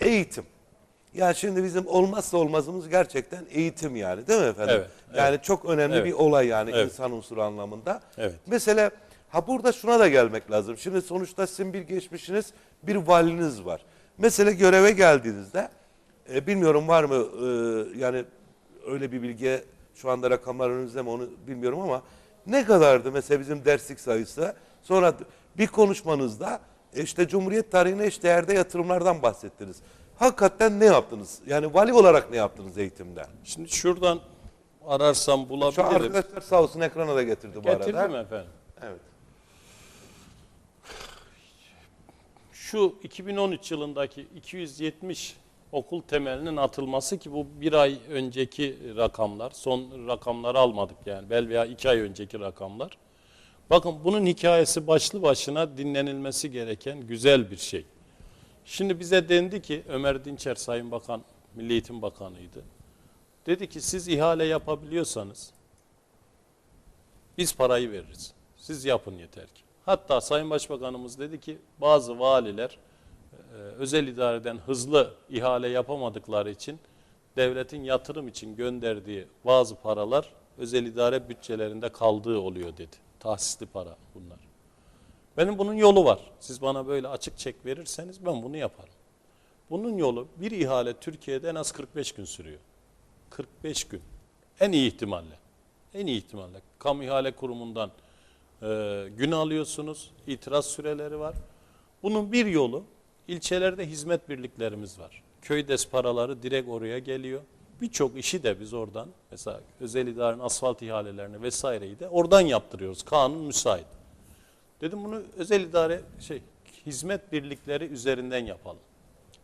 Eğitim. Ya şimdi bizim olmazsa olmazımız gerçekten eğitim yani değil mi efendim? Evet, Yani çok önemli Evet. bir olay yani Evet. insan unsuru anlamında. Evet. Mesela ha burada şuna da gelmek lazım. Şimdi sonuçta sizin bir geçmişiniz, bir valiniz var. Mesela göreve geldiğinizde e, bilmiyorum var mı e, yani öyle bir bilgiye şu anda rakamlar önünüzde mi onu bilmiyorum ama ne kadardı mesela bizim derslik sayısı? Sonra bir konuşmanızda işte Cumhuriyet tarihine eşdeğerde yatırımlardan bahsettiniz. Hakikaten ne yaptınız? Yani vali olarak ne yaptınız eğitimde? Şimdi şuradan ararsam Şu bulabilirim. arkadaşlar sağ olsun ekrana da getirdi bu Getirdim arada. efendim. Evet. Şu 2013 yılındaki 270 okul temelinin atılması ki bu bir ay önceki rakamlar. Son rakamları almadık yani. Bel veya iki ay önceki rakamlar. Bakın bunun hikayesi başlı başına dinlenilmesi gereken güzel bir şey. Şimdi bize dendi ki Ömer Dinçer Sayın Bakan, Milli Eğitim Bakanıydı. Dedi ki siz ihale yapabiliyorsanız biz parayı veririz. Siz yapın yeter ki. Hatta Sayın Başbakanımız dedi ki bazı valiler e, özel idareden hızlı ihale yapamadıkları için devletin yatırım için gönderdiği bazı paralar özel idare bütçelerinde kaldığı oluyor dedi. Tahsisli para bunlar. Benim bunun yolu var. Siz bana böyle açık çek verirseniz ben bunu yaparım. Bunun yolu bir ihale Türkiye'de en az 45 gün sürüyor. 45 gün. En iyi ihtimalle. En iyi ihtimalle. Kamu ihale kurumundan e, gün alıyorsunuz. itiraz süreleri var. Bunun bir yolu ilçelerde hizmet birliklerimiz var. Köydes paraları direkt oraya geliyor. Birçok işi de biz oradan mesela özel idarenin asfalt ihalelerini vesaireyi de oradan yaptırıyoruz. Kanun müsait. Dedim bunu özel idare şey hizmet birlikleri üzerinden yapalım.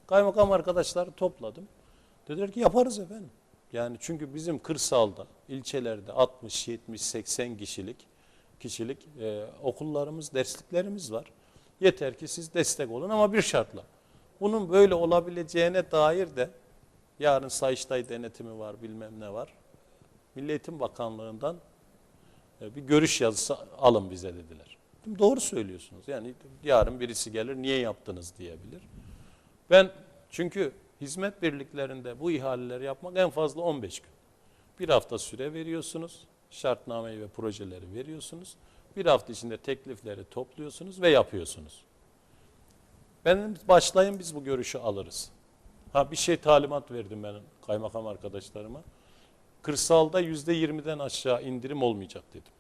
Kaymakam arkadaşları topladım. Dediler ki yaparız efendim. Yani çünkü bizim kırsalda, ilçelerde 60, 70, 80 kişilik kişilik e, okullarımız, dersliklerimiz var. Yeter ki siz destek olun ama bir şartla. Bunun böyle olabileceğine dair de yarın Sayıştay denetimi var, bilmem ne var. Milli Bakanlığı'ndan e, bir görüş yazısı alın bize dediler. Doğru söylüyorsunuz. Yani yarın birisi gelir niye yaptınız diyebilir. Ben çünkü hizmet birliklerinde bu ihaleleri yapmak en fazla 15 gün. Bir hafta süre veriyorsunuz. Şartnameyi ve projeleri veriyorsunuz. Bir hafta içinde teklifleri topluyorsunuz ve yapıyorsunuz. Benim başlayın biz bu görüşü alırız. Ha bir şey talimat verdim ben kaymakam arkadaşlarıma. Kırsalda yüzde yirmiden aşağı indirim olmayacak dedim.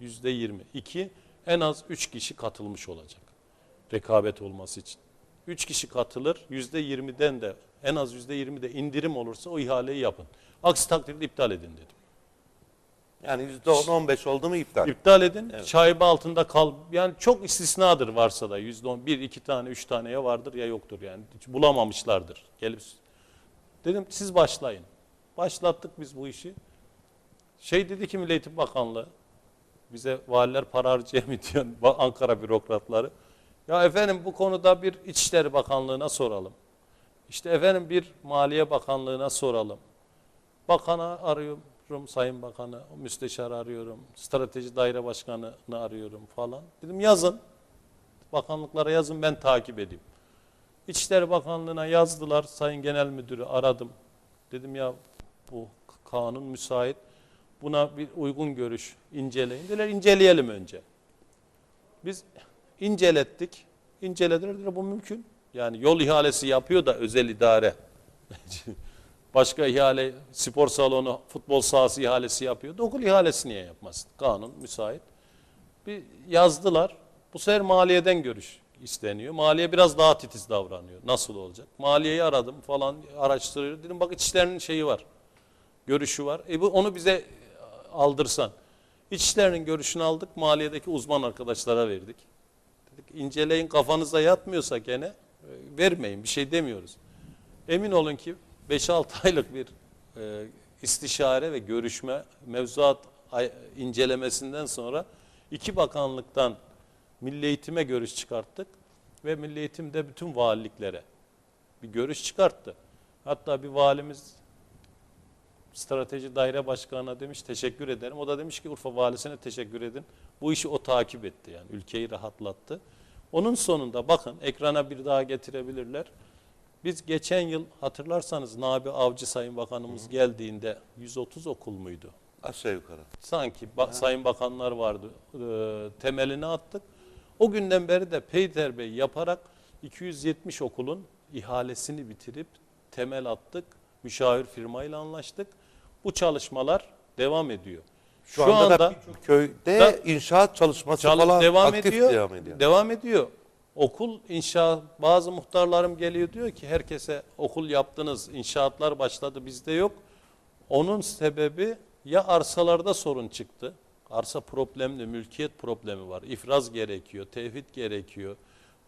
Yüzde yirmi. İki, en az üç kişi katılmış olacak. Rekabet olması için. Üç kişi katılır, yüzde yirmiden de en az yüzde yirmi de indirim olursa o ihaleyi yapın. Aksi takdirde iptal edin dedim. Yani %10 15 oldu mu iptal. İptal edin, şaibe altında kal. Yani çok istisnadır varsa da yüzde on, bir, iki tane, üç tane ya vardır ya yoktur yani. Hiç bulamamışlardır. Gelip dedim siz başlayın. Başlattık biz bu işi. Şey dedi ki Milli Eğitim Bakanlığı, bize valiler para harcayamıyor diyor Ankara bürokratları. Ya efendim bu konuda bir İçişleri Bakanlığı'na soralım. İşte efendim bir Maliye Bakanlığı'na soralım. Bakana arıyorum, Sayın Bakanı, müsteşar arıyorum, strateji daire başkanını arıyorum falan. Dedim yazın, bakanlıklara yazın ben takip edeyim. İçişleri Bakanlığı'na yazdılar, Sayın Genel Müdürü aradım. Dedim ya bu kanun müsait, buna bir uygun görüş inceleyin. Dediler inceleyelim önce. Biz incelettik, incelediler bu mümkün. Yani yol ihalesi yapıyor da özel idare. Başka ihale, spor salonu, futbol sahası ihalesi yapıyor. Okul ihalesi niye yapmasın? Kanun müsait. Bir yazdılar. Bu sefer maliyeden görüş isteniyor. Maliye biraz daha titiz davranıyor. Nasıl olacak? Maliyeyi aradım falan araştırıyor. Dedim bak içlerinin şeyi var. Görüşü var. E bu onu bize aldırsan. İçişlerinin görüşünü aldık. Maliyedeki uzman arkadaşlara verdik. Dedik inceleyin kafanıza yatmıyorsa gene e, vermeyin. Bir şey demiyoruz. Emin olun ki 5-6 aylık bir e, istişare ve görüşme mevzuat incelemesinden sonra iki bakanlıktan Milli Eğitim'e görüş çıkarttık ve Milli Eğitim de bütün valiliklere bir görüş çıkarttı. Hatta bir valimiz strateji daire başkanına demiş teşekkür ederim. O da demiş ki Urfa valisine teşekkür edin. Bu işi o takip etti yani ülkeyi rahatlattı. Onun sonunda bakın ekrana bir daha getirebilirler. Biz geçen yıl hatırlarsanız Nabi Avcı Sayın Bakanımız geldiğinde 130 okul muydu? Aşağı yukarı. Sanki ba- sayın bakanlar vardı. Ee, temelini attık. O günden beri de peyderpey yaparak 270 okulun ihalesini bitirip temel attık. Müşavir firmayla anlaştık. Bu çalışmalar devam ediyor. Şu, anda, da birçok köyde Da- inşaat çalışması Çalış falan devam aktif ediyor. devam ediyor. Devam ediyor. Okul inşa bazı muhtarlarım geliyor diyor ki herkese okul yaptınız, inşaatlar başladı bizde yok. Onun sebebi ya arsalarda sorun çıktı. Arsa problemli, mülkiyet problemi var. İfraz gerekiyor, tevhid gerekiyor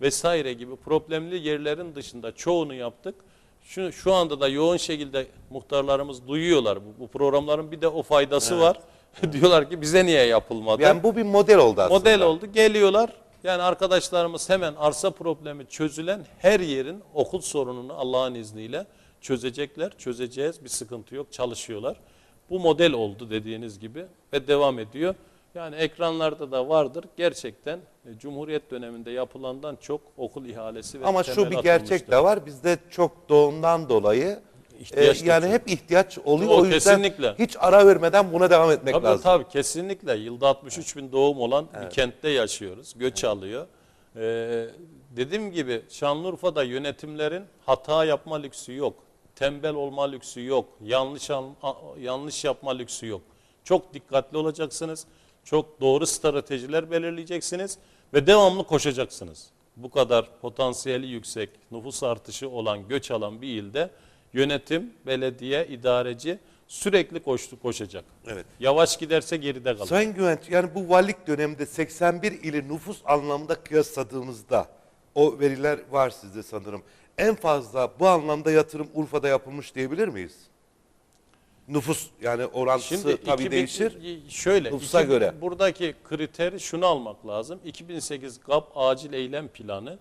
vesaire gibi problemli yerlerin dışında çoğunu yaptık. Şu, şu anda da yoğun şekilde muhtarlarımız duyuyorlar. Bu, bu programların bir de o faydası var. Diyorlar ki bize niye yapılmadı? Yani bu bir model oldu aslında. Model oldu. Geliyorlar. Yani arkadaşlarımız hemen arsa problemi çözülen her yerin okul sorununu Allah'ın izniyle çözecekler. Çözeceğiz. Bir sıkıntı yok. Çalışıyorlar. Bu model oldu dediğiniz gibi ve devam ediyor. Yani ekranlarda da vardır. Gerçekten e, Cumhuriyet döneminde yapılandan çok okul ihalesi ve Ama şu bir gerçek atılmıştır. de var. Bizde çok doğumdan dolayı İhtiyaç da yani hep ihtiyaç oluyor. O O, yüzden kesinlikle. hiç ara vermeden buna devam etmek Tabii lazım. tabii kesinlikle. Yılda 63 bin doğum olan bir kentte yaşıyoruz. Göç alıyor. Ee, dediğim gibi Şanlıurfa'da yönetimlerin hata yapma lüksü yok. Tembel olma lüksü yok. Yanlış yanlış yapma lüksü yok. Çok dikkatli olacaksınız. Çok doğru stratejiler belirleyeceksiniz ve devamlı koşacaksınız. Bu kadar potansiyeli yüksek, nüfus artışı olan, göç alan bir ilde yönetim, belediye, idareci sürekli koştu koşacak. Evet. Yavaş giderse geride kalır. Sayın Güvenç yani bu valilik döneminde 81 ili nüfus anlamında kıyasladığımızda o veriler var sizde sanırım. En fazla bu anlamda yatırım Urfa'da yapılmış diyebilir miyiz? Nüfus yani orantısı tabii 2000 değişir. Şöyle, Nüfusa 2000 göre. buradaki kriteri şunu almak lazım. 2008 GAP acil eylem planı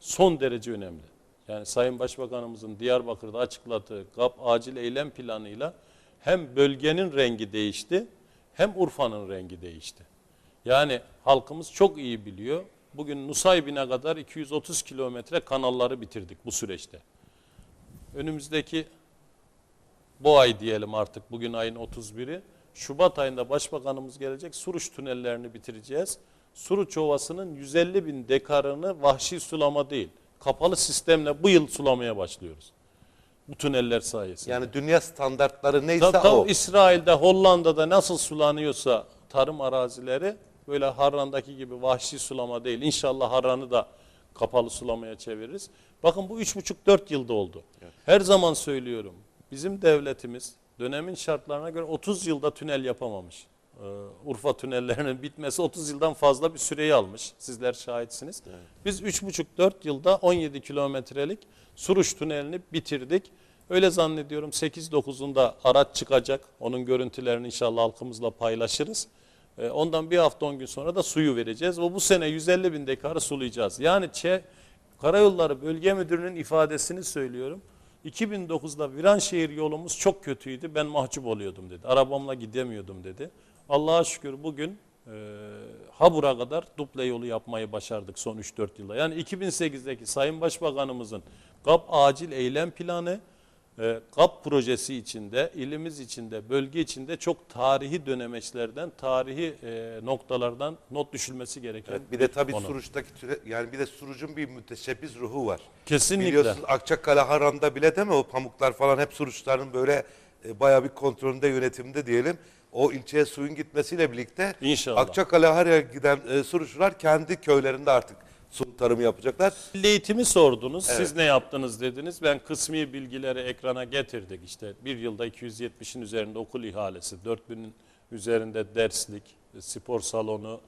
son derece önemli. Yani Sayın Başbakanımızın Diyarbakır'da açıkladığı GAP acil eylem planıyla hem bölgenin rengi değişti hem Urfa'nın rengi değişti. Yani halkımız çok iyi biliyor. Bugün Nusaybin'e kadar 230 kilometre kanalları bitirdik bu süreçte. Önümüzdeki bu ay diyelim artık bugün ayın 31'i. Şubat ayında başbakanımız gelecek. Suruç tünellerini bitireceğiz. Suruç Ovası'nın 150 bin dekarını vahşi sulama değil, kapalı sistemle bu yıl sulamaya başlıyoruz. Bu tüneller sayesinde. Yani dünya standartları neyse Tabii, tabii o. İsrail'de, Hollanda'da nasıl sulanıyorsa tarım arazileri böyle Harran'daki gibi vahşi sulama değil. İnşallah Harran'ı da kapalı sulamaya çeviririz. Bakın bu 3,5-4 yılda oldu. Her zaman söylüyorum. Bizim devletimiz dönemin şartlarına göre 30 yılda tünel yapamamış. Ee, Urfa tünellerinin bitmesi 30 yıldan fazla bir süreyi almış. Sizler şahitsiniz. Biz 3,5-4 yılda 17 kilometrelik Suruç tünelini bitirdik. Öyle zannediyorum 8-9'unda araç çıkacak. Onun görüntülerini inşallah halkımızla paylaşırız. Ee, Ondan bir hafta 10 gün sonra da suyu vereceğiz. Ve bu sene 150 bin dekarı sulayacağız. Yani Çe, Karayolları Bölge Müdürü'nün ifadesini söylüyorum. 2009'da Viranşehir yolumuz çok kötüydü. Ben mahcup oluyordum dedi. Arabamla gidemiyordum dedi. Allah'a şükür bugün e, Habur'a kadar duble yolu yapmayı başardık son 3-4 yılda. Yani 2008'deki Sayın Başbakanımızın GAP acil eylem planı e, GAP projesi içinde, ilimiz içinde, bölge içinde çok tarihi dönemeçlerden, tarihi e, noktalardan not düşülmesi gereken Evet, bir de tabii konu. Suruç'taki yani bir de Suruç'un bir müteşebbis ruhu var. Kesinlikle. Biliyorsunuz Akçakale Haran'da bile değil mi o pamuklar falan hep Suruçların böyle e, bayağı bir kontrolünde yönetimde diyelim. O ilçeye suyun gitmesiyle birlikte İnşallah. Akçakale Hara'ya giden e, Suruçlular kendi köylerinde artık su tarımı yapacaklar. Milli eğitimi sordunuz. Siz ne yaptınız dediniz. Ben kısmi bilgileri ekrana getirdik. İşte bir yılda 270'in üzerinde okul ihalesi, 4000'in üzerinde derslik, e, spor salonu,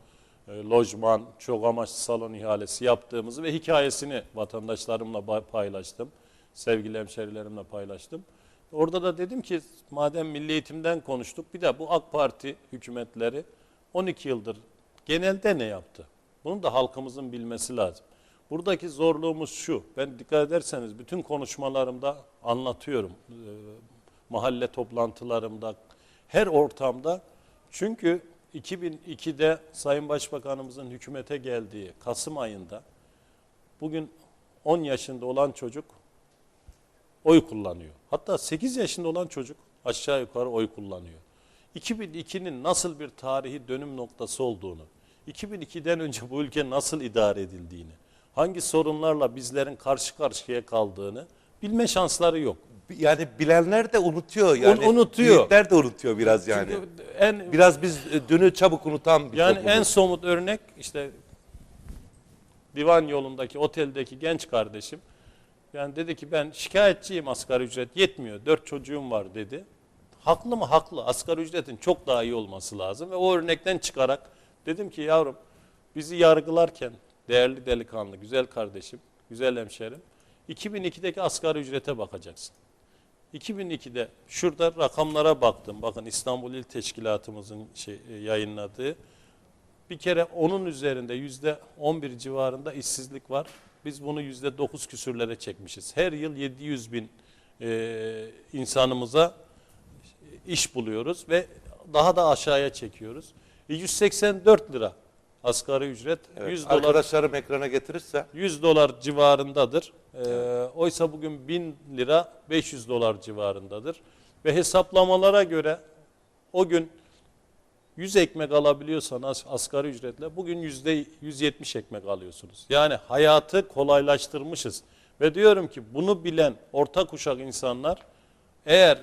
e, lojman, çok amaçlı salon ihalesi yaptığımızı ve hikayesini vatandaşlarımla paylaştım. Sevgili hemşerilerimle paylaştım. Orada da dedim ki madem milli eğitimden konuştuk bir de bu AK Parti hükümetleri 12 yıldır genelde ne yaptı? Bunu da halkımızın bilmesi lazım. Buradaki zorluğumuz şu. Ben dikkat ederseniz bütün konuşmalarımda anlatıyorum. Ee, mahalle toplantılarımda, her ortamda. Çünkü 2002'de Sayın Başbakanımızın hükümete geldiği Kasım ayında bugün 10 yaşında olan çocuk oy kullanıyor. Hatta 8 yaşında olan çocuk aşağı yukarı oy kullanıyor. 2002'nin nasıl bir tarihi dönüm noktası olduğunu, 2002'den önce bu ülke nasıl idare edildiğini, hangi sorunlarla bizlerin karşı karşıya kaldığını bilme şansları yok. Yani bilenler de unutuyor. Yani unutuyor. büyükler de unutuyor biraz yani. Çünkü en Biraz biz e, dünü çabuk unutan bir Yani toplumuz. en somut örnek işte divan yolundaki oteldeki genç kardeşim yani dedi ki ben şikayetçiyim asgari ücret yetmiyor. Dört çocuğum var dedi. Haklı mı? Haklı. Asgari ücretin çok daha iyi olması lazım ve o örnekten çıkarak dedim ki yavrum bizi yargılarken değerli delikanlı, güzel kardeşim, güzel hemşerim 2002'deki asgari ücrete bakacaksın. 2002'de şurada rakamlara baktım. Bakın İstanbul İl Teşkilatımızın şey, e, yayınladığı. Bir kere onun üzerinde yüzde 11 civarında işsizlik var. Biz bunu yüzde 9 küsürlere çekmişiz. Her yıl 700 bin e, insanımıza iş buluyoruz ve daha da aşağıya çekiyoruz. E, 184 lira asgari ücret. Evet, 100 dolar Arkadaşlarım ekrana getirirse 100 dolar civarındadır. Ee, oysa bugün 1000 lira 500 dolar civarındadır. Ve hesaplamalara göre o gün 100 ekmek alabiliyorsanız asgari ücretle bugün yüzde 170 ekmek alıyorsunuz. Yani hayatı kolaylaştırmışız. Ve diyorum ki bunu bilen orta kuşak insanlar eğer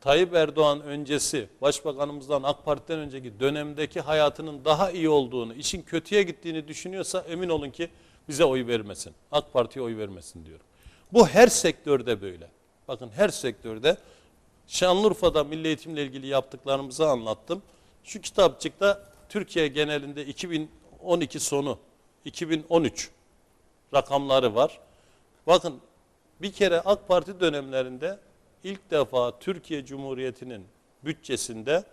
Tayyip Erdoğan öncesi başbakanımızdan AK Parti'den önceki dönemdeki hayatının daha iyi olduğunu, işin kötüye gittiğini düşünüyorsa emin olun ki bize oy vermesin. AK Parti'ye oy vermesin diyorum. Bu her sektörde böyle. Bakın her sektörde Şanlıurfa'da milli eğitimle ilgili yaptıklarımızı anlattım. Şu kitapçıkta Türkiye genelinde 2012 sonu 2013 rakamları var. Bakın bir kere AK Parti dönemlerinde ilk defa Türkiye Cumhuriyeti'nin bütçesinde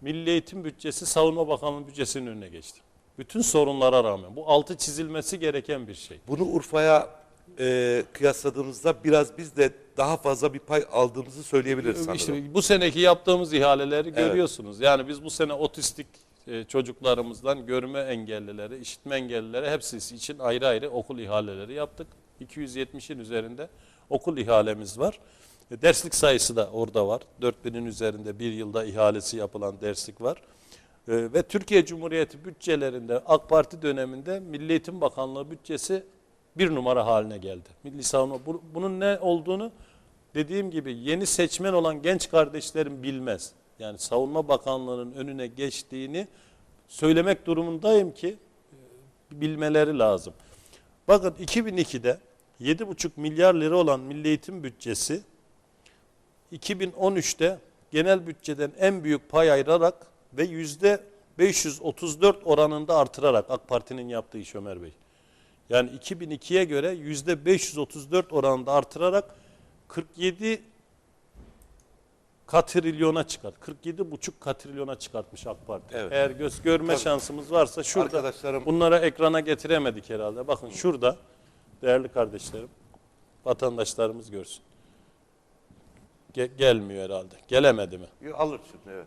Milli Eğitim bütçesi Savunma Bakanlığı bütçesinin önüne geçti. Bütün sorunlara rağmen bu altı çizilmesi gereken bir şey. bunu Urfa'ya e, kıyasladığımızda biraz biz de daha fazla bir pay aldığımızı söyleyebiliriz sanırım. İşte bu seneki yaptığımız ihaleleri görüyorsunuz. Yani biz bu sene otistik e, çocuklarımızdan görme engellileri, işitme engellileri hepsi için ayrı ayrı okul ihaleleri yaptık. 270'in üzerinde okul ihalemiz var. E, Derslik sayısı da orada var. 4000'in üzerinde bir yılda ihalesi yapılan derslik var. E, Ve Türkiye Cumhuriyeti bütçelerinde AK Parti döneminde Milli Eğitim Bakanlığı bütçesi bir numara haline geldi. Milli Savunma bu- bunun ne olduğunu dediğim gibi yeni seçmen olan genç kardeşlerim bilmez. Yani Savunma Bakanlığı'nın önüne geçtiğini söylemek durumundayım ki e, bilmeleri lazım. Bakın 2002'de 7,5 milyar lira olan Milli Eğitim bütçesi 2013'te genel bütçeden en büyük pay ayırarak ve yüzde 534 oranında artırarak AK Parti'nin yaptığı iş Ömer Bey. Yani 2002'ye göre yüzde 534 oranında artırarak 47 katrilyona çıkart. 47 buçuk katrilyona çıkartmış AK Parti. Evet. Eğer göz görme Tabii. şansımız varsa şurada Arkadaşlarım- bunlara ekrana getiremedik herhalde. Bakın şurada değerli kardeşlerim, vatandaşlarımız görsün. Ge- gelmiyor herhalde. Gelemedi mi? Yo, alır şimdi evet.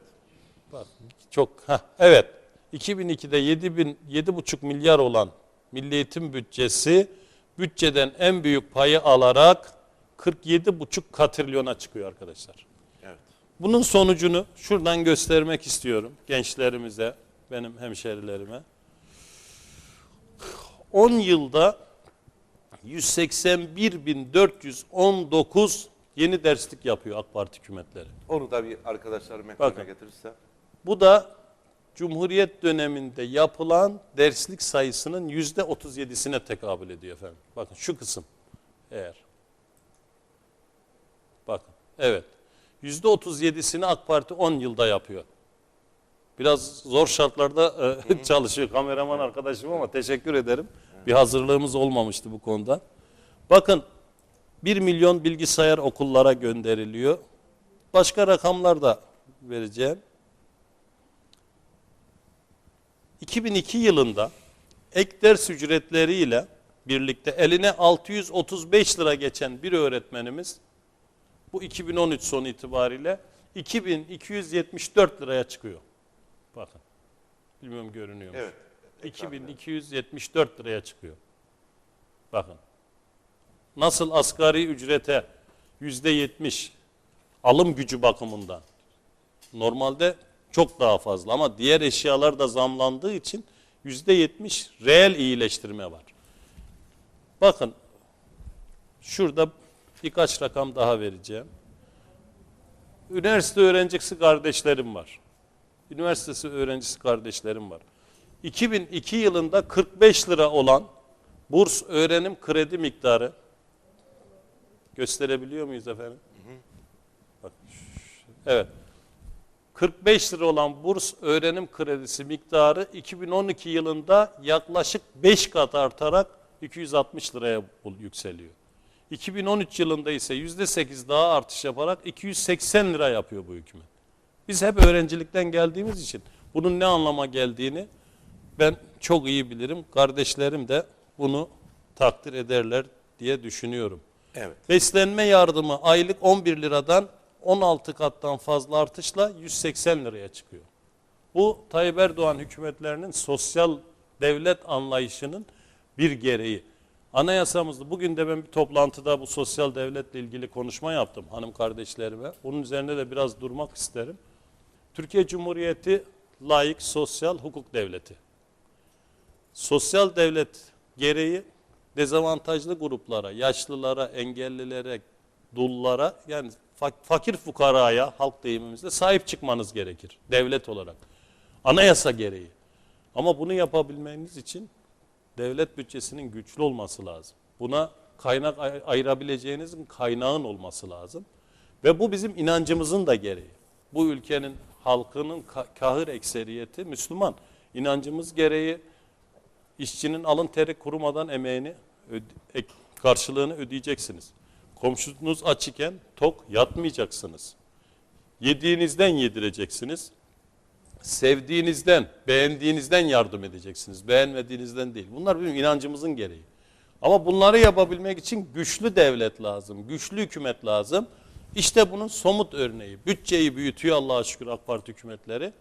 Bak çok ha evet. 2002'de 7 bin 7,5 milyar olan Milli Eğitim bütçesi bütçeden en büyük payı alarak 47,5 katrilyona çıkıyor arkadaşlar. Evet. Bunun sonucunu şuradan göstermek istiyorum gençlerimize, benim hemşerilerime. 10 yılda 181.419 yeni derslik yapıyor AK Parti hükümetleri. Onu da bir arkadaşlarım ekrana getirirse. Bu da Cumhuriyet döneminde yapılan derslik sayısının yüzde 37'sine tekabül ediyor efendim. Bakın şu kısım eğer. Bakın evet. Yüzde 37'sini AK Parti 10 yılda yapıyor. Biraz zor şartlarda e, çalışıyor kameraman arkadaşım ama teşekkür ederim. Bir hazırlığımız olmamıştı bu konuda. Bakın 1 milyon bilgisayar okullara gönderiliyor. Başka rakamlar da vereceğim. 2002 yılında ek ders ücretleriyle birlikte eline 635 lira geçen bir öğretmenimiz bu 2013 sonu itibariyle 2274 liraya çıkıyor. Bakın. Bilmiyorum görünüyor mu? Evet. 2274 liraya çıkıyor. Bakın. Nasıl asgari ücrete yüzde yetmiş alım gücü bakımından normalde çok daha fazla ama diğer eşyalar da zamlandığı için yüzde yetmiş reel iyileştirme var. Bakın şurada birkaç rakam daha vereceğim. Üniversite öğrencisi kardeşlerim var. Üniversitesi öğrencisi kardeşlerim var. 2002 yılında 45 lira olan burs öğrenim kredi miktarı gösterebiliyor muyuz efendim? Bak, evet. 45 lira olan burs öğrenim kredisi miktarı 2012 yılında yaklaşık 5 kat artarak 260 liraya yükseliyor. 2013 yılında ise %8 daha artış yaparak 280 lira yapıyor bu hükümet. Biz hep öğrencilikten geldiğimiz için bunun ne anlama geldiğini ben çok iyi bilirim. Kardeşlerim de bunu takdir ederler diye düşünüyorum. Evet. Beslenme yardımı aylık 11 liradan 16 kattan fazla artışla 180 liraya çıkıyor. Bu Tayyip Erdoğan hükümetlerinin sosyal devlet anlayışının bir gereği. Anayasamızda bugün de ben bir toplantıda bu sosyal devletle ilgili konuşma yaptım hanım kardeşlerime. Bunun üzerine de biraz durmak isterim. Türkiye Cumhuriyeti layık sosyal hukuk devleti. Sosyal devlet gereği dezavantajlı gruplara, yaşlılara, engellilere, dullara yani fakir fukaraya halk deyimimizde sahip çıkmanız gerekir devlet olarak. Anayasa gereği. Ama bunu yapabilmeniz için devlet bütçesinin güçlü olması lazım. Buna kaynak ay- ayırabileceğinizin kaynağın olması lazım. Ve bu bizim inancımızın da gereği. Bu ülkenin halkının ka- kahır ekseriyeti Müslüman. İnancımız gereği işçinin alın teri kurumadan emeğini karşılığını ödeyeceksiniz. Komşunuz aç iken tok yatmayacaksınız. Yediğinizden yedireceksiniz. Sevdiğinizden, beğendiğinizden yardım edeceksiniz. Beğenmediğinizden değil. Bunlar bizim inancımızın gereği. Ama bunları yapabilmek için güçlü devlet lazım, güçlü hükümet lazım. İşte bunun somut örneği. Bütçeyi büyütüyor Allah'a şükür AK Parti hükümetleri.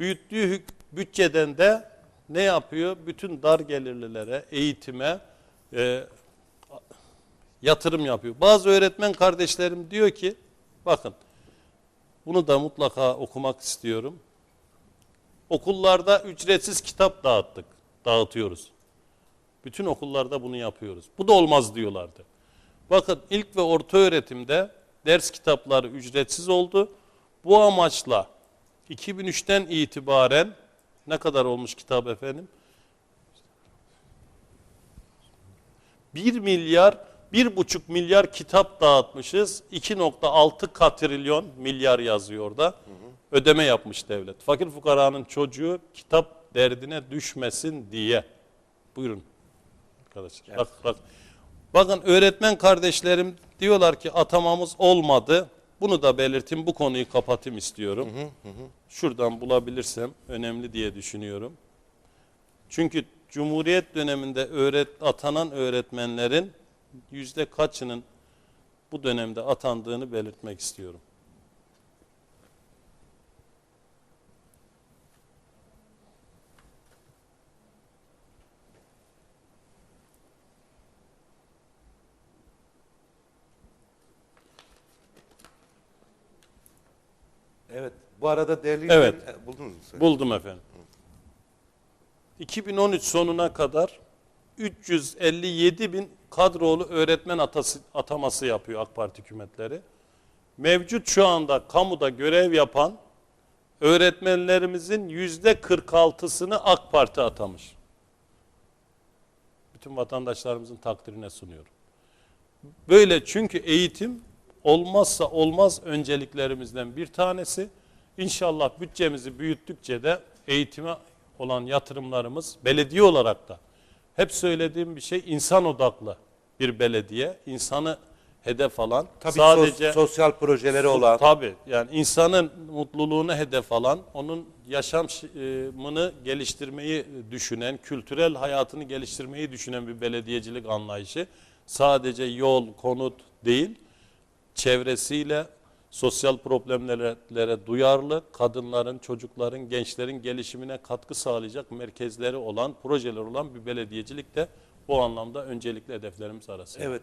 Büyüttüğü bütçeden de ne yapıyor? Bütün dar gelirlilere, eğitime e, yatırım yapıyor. Bazı öğretmen kardeşlerim diyor ki, bakın bunu da mutlaka okumak istiyorum. Okullarda ücretsiz kitap dağıttık, dağıtıyoruz. Bütün okullarda bunu yapıyoruz. Bu da olmaz diyorlardı. Bakın ilk ve orta öğretimde ders kitapları ücretsiz oldu. Bu amaçla 2003'ten itibaren ne kadar olmuş kitap efendim? 1 milyar, 1,5 milyar kitap dağıtmışız. 2.6 katrilyon milyar yazıyor orada. Ödeme yapmış devlet. Fakir fukaranın çocuğu kitap derdine düşmesin diye. Buyurun arkadaşlar. Bak, bak. Bakın öğretmen kardeşlerim diyorlar ki atamamız olmadı. Bunu da belirteyim, bu konuyu kapatayım istiyorum. Şuradan bulabilirsem önemli diye düşünüyorum. Çünkü Cumhuriyet döneminde öğret, atanan öğretmenlerin yüzde kaçının bu dönemde atandığını belirtmek istiyorum. Evet. Bu arada değerli Evet. e, buldunuz mu? sen? Buldum efendim. 2013 sonuna kadar 357 bin kadrolu öğretmen atası, ataması yapıyor AK Parti hükümetleri. Mevcut şu anda kamuda görev yapan öğretmenlerimizin yüzde 46'sını AK Parti atamış. Bütün vatandaşlarımızın takdirine sunuyorum. Böyle çünkü eğitim olmazsa olmaz önceliklerimizden bir tanesi. İnşallah bütçemizi büyüttükçe de eğitime olan yatırımlarımız belediye olarak da hep söylediğim bir şey insan odaklı bir belediye. insanı hedef alan Tabii sadece sos- sosyal projeleri olan. Tabii yani insanın mutluluğunu hedef alan, onun yaşamını geliştirmeyi düşünen, kültürel hayatını geliştirmeyi düşünen bir belediyecilik anlayışı. Sadece yol, konut değil, çevresiyle sosyal problemlere duyarlı, kadınların, çocukların, gençlerin gelişimine katkı sağlayacak merkezleri olan, projeler olan bir belediyecilik de bu anlamda öncelikli hedeflerimiz arasında. Evet.